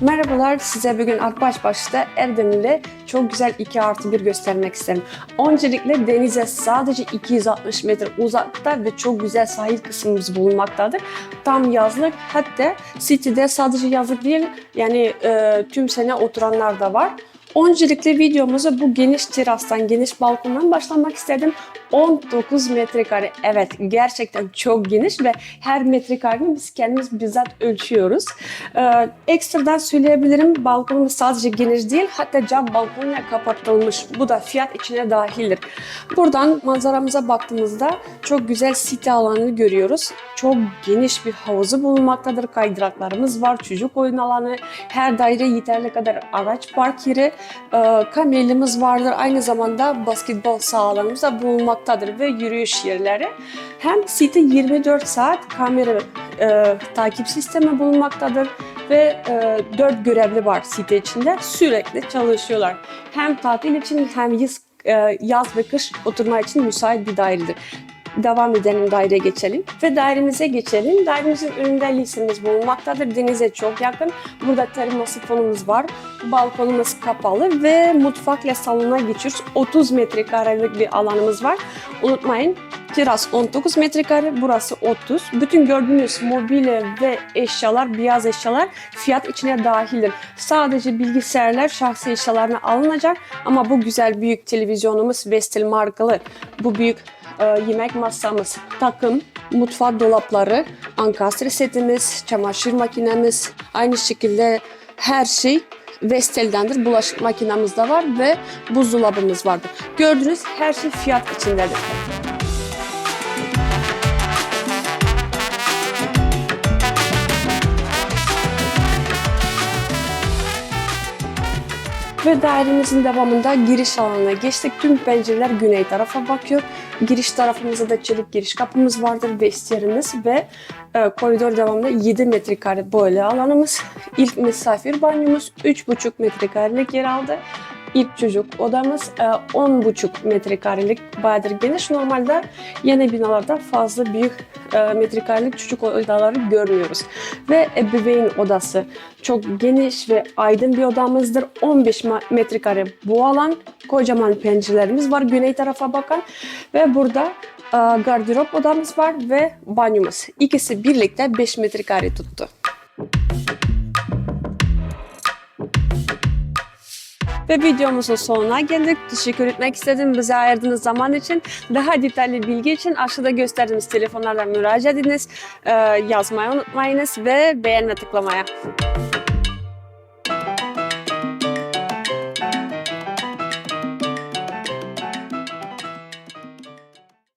Merhabalar, size bugün Akbaş başta Erdemli'de çok güzel 2 artı 1 göstermek isterim. Öncelikle denize sadece 260 metre uzakta ve çok güzel sahil kısmımız bulunmaktadır. Tam yazlık, hatta City'de sadece yazlık değil, yani e, tüm sene oturanlar da var. Öncelikle videomuza bu geniş terastan, geniş balkondan başlamak istedim. 19 metrekare. Evet gerçekten çok geniş ve her metrekareyi biz kendimiz bizzat ölçüyoruz. Ee, ekstradan söyleyebilirim balkonumuz sadece geniş değil hatta cam balkonla kapatılmış. Bu da fiyat içine dahildir. Buradan manzaramıza baktığımızda çok güzel site alanını görüyoruz. Çok geniş bir havuzu bulunmaktadır. Kaydıraklarımız var, çocuk oyun alanı, her daire yeterli kadar araç park yeri, e, kamelimiz vardır. Aynı zamanda basketbol sahalarımız da bulunmaktadır ve yürüyüş yerleri. Hem site 24 saat kamera e, takip sistemi bulunmaktadır ve e, 4 görevli var site içinde sürekli çalışıyorlar. Hem tatil için hem yaz, e, yaz ve kış oturma için müsait bir dairedir devam edelim daireye geçelim ve dairemize geçelim. Dairemizin önünde lisemiz bulunmaktadır. Denize çok yakın. Burada termo sifonumuz var. Balkonumuz kapalı ve mutfakla salona geçiyoruz. 30 metrekarelik bir alanımız var. Unutmayın Teras 19 metrekare, burası 30. Bütün gördüğünüz mobilya ve eşyalar, beyaz eşyalar fiyat içine dahildir. Sadece bilgisayarlar şahsi eşyalarına alınacak ama bu güzel büyük televizyonumuz Vestel markalı. Bu büyük yemek masamız, takım, mutfak dolapları, ankastre setimiz, çamaşır makinemiz, aynı şekilde her şey Vestel'dendir. Bulaşık makinamız da var ve buzdolabımız vardır. Gördüğünüz her şey fiyat içindedir. Ve dairemizin devamında giriş alanına geçtik. Tüm pencereler güney tarafa bakıyor. Giriş tarafımızda da çelik giriş kapımız vardır, vestiyerimiz ve e, koridor devamında 7 metrekare böyle alanımız. İlk misafir banyomuz 3,5 metrekarelik yer aldı. İlk çocuk odamız e, 10,5 metrekarelik bayağıdır geniş. Normalde yeni binalarda fazla büyük e, metrekarelik çocuk odaları görmüyoruz. Ve ebeveyn odası çok geniş ve aydın bir odamızdır. 15 ma- metrekare bu alan. Kocaman pencerelerimiz var güney tarafa bakan. Ve burada e, gardırop odamız var ve banyomuz. İkisi birlikte 5 metrekare tuttu. Ve videomuzun sonuna geldik. Teşekkür etmek istedim bize ayırdığınız zaman için. Daha detaylı bilgi için aşağıda gösterdiğimiz telefonlarla müracaat ediniz. Yazmayı unutmayınız ve beğenme tıklamaya.